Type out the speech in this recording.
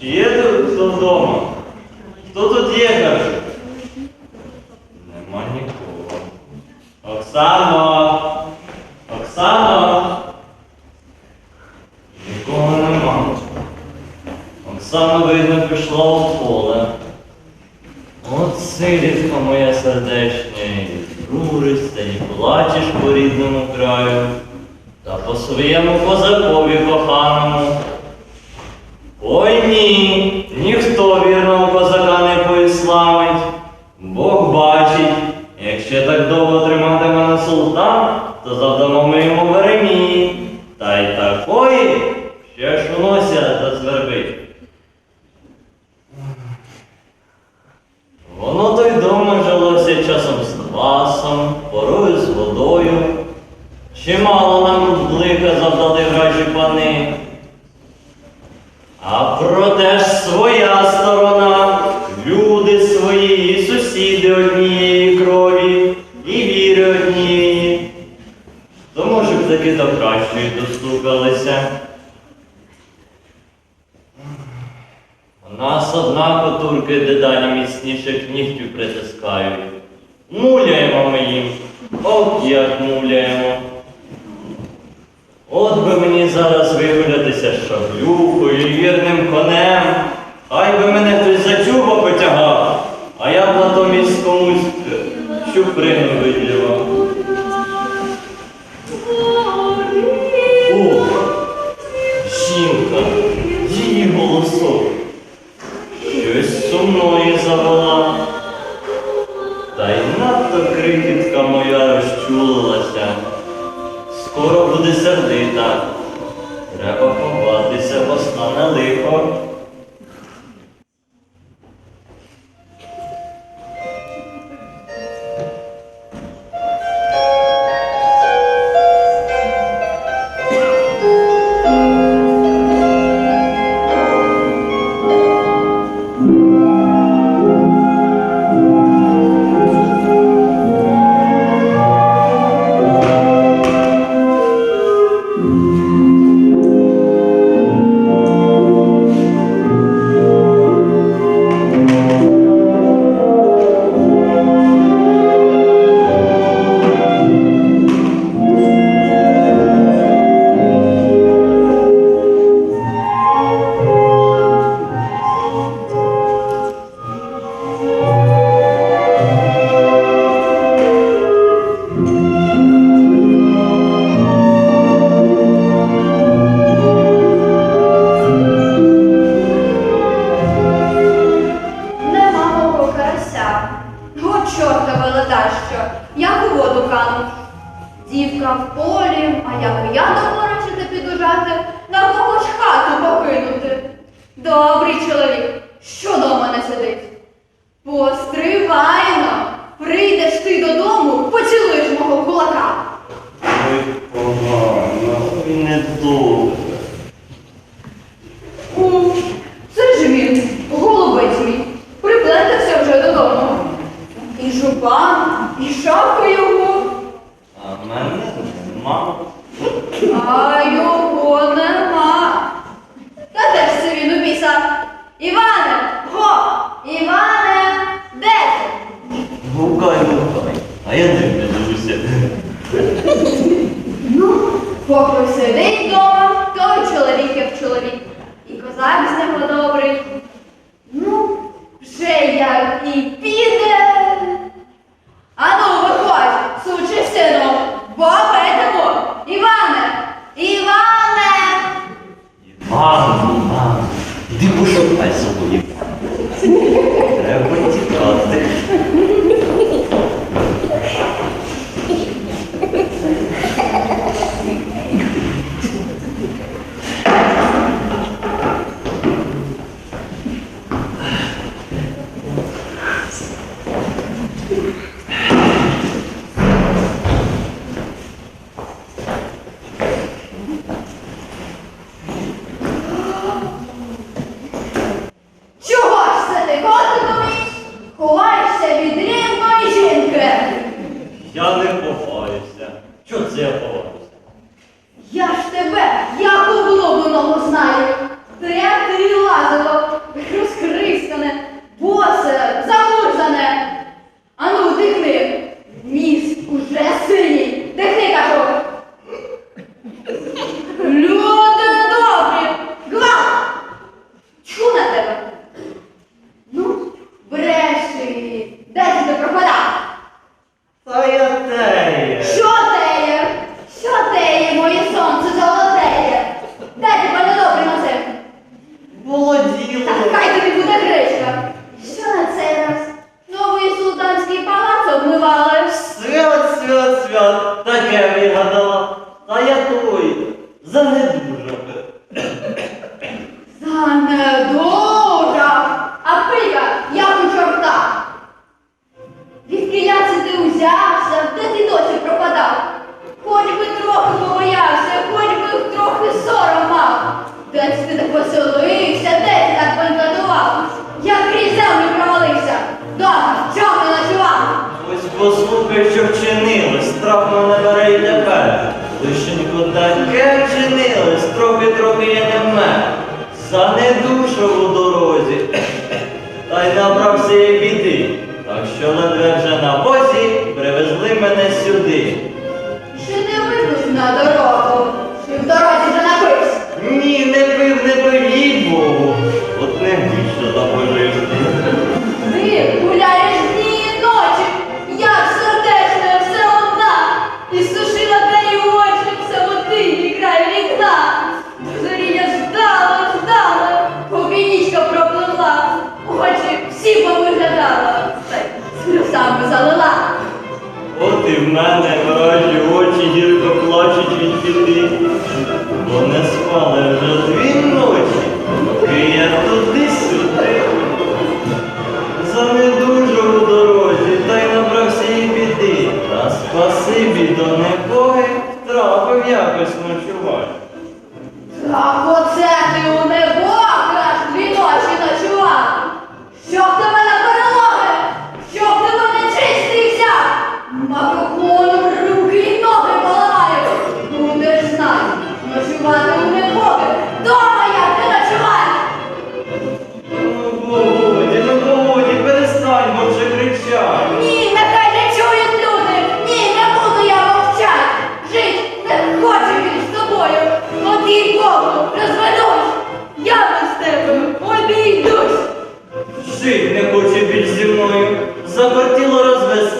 Чи є тут вдома? Хто тут є, кажу? Нема нікого. Оксано! Оксано! Нікого нема. Оксана, видно, пішла у поле. От силівка моя сердечня, і журишся, і плачеш по рідному краю, та по своєму козакові коханому. Ой ні, ніхто вірного козака не поісламить. Бог бачить, якщо так довго тримати мене султан, то завдамо ми А проте ж своя сторона, люди свої, сусіди однієї крові, і віри однієї. То може б таки до кращої достукалися. У нас однако турки дедалі міцніших нігтів притискають. Муляємо ми їм, ох як муляємо. От би мені зараз вигулятися шаблюкою і вірним конем. Голосок. Щось сумної завела. Та й надто крихітка моя розчулилася. Скоро буде сердита. Добрий чоловік, що дома не сидить? Постривайно, прийдеш ти додому, поцілуєш мого кулака. Ой, погано, недобре. Іди пошукай собою. Треба Señor. Те, що вчинили, страх не бере і тепер. Лишенько таке вчинили, трохи трохи я не вмер. Занедушував саме залила. От і в мене морозі очі гірко плачуть від біди. Вони жити не хоче більш зі мною, захотіло розвести.